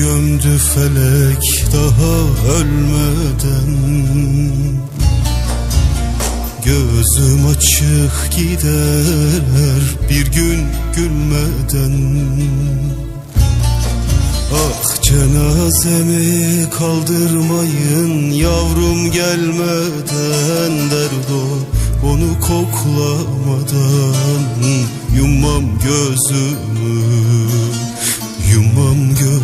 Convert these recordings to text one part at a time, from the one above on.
gömdü felek daha ölmeden. Gözüm açık gider bir gün gülmeden. Ah cenazemi kaldırmayın yavrum gelmeden. Derdo onu koklamadan. Yummam gözümü yummam gözümü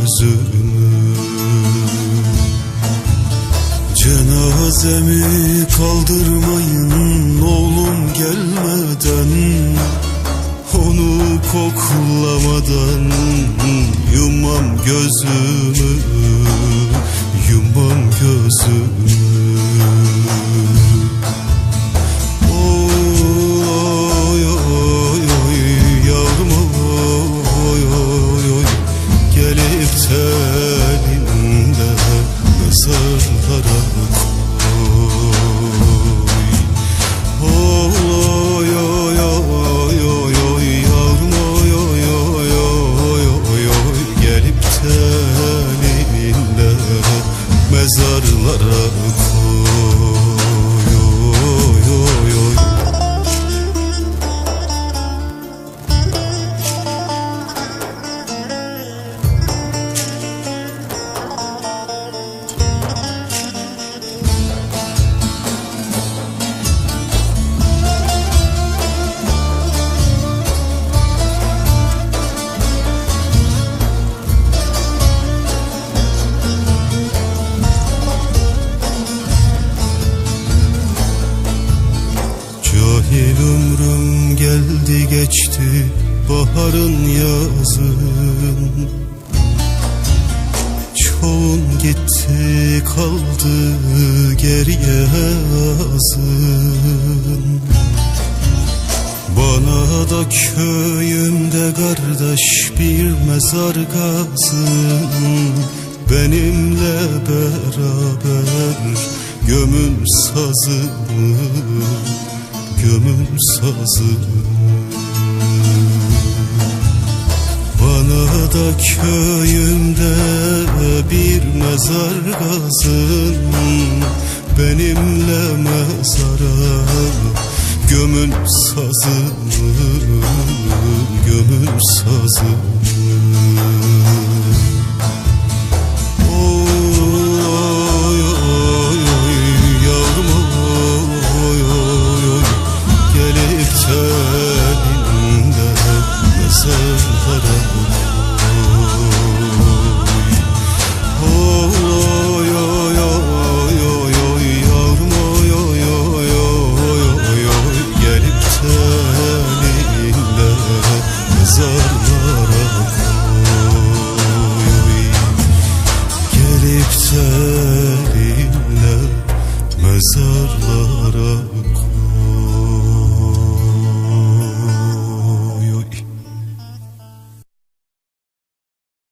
Cenazemi kaldırmayın oğlum gelmeden. Onu koklamadan yumam gözümü geçti baharın yazın. Çoğun gitti kaldı geriye azın Bana da köyümde kardeş bir mezar kazın Benimle beraber gömün sazımı Gömün sazımı Bana da köyümde bir mezar kazın Benimle mezara gömün sazımı Gömün sazımı Koy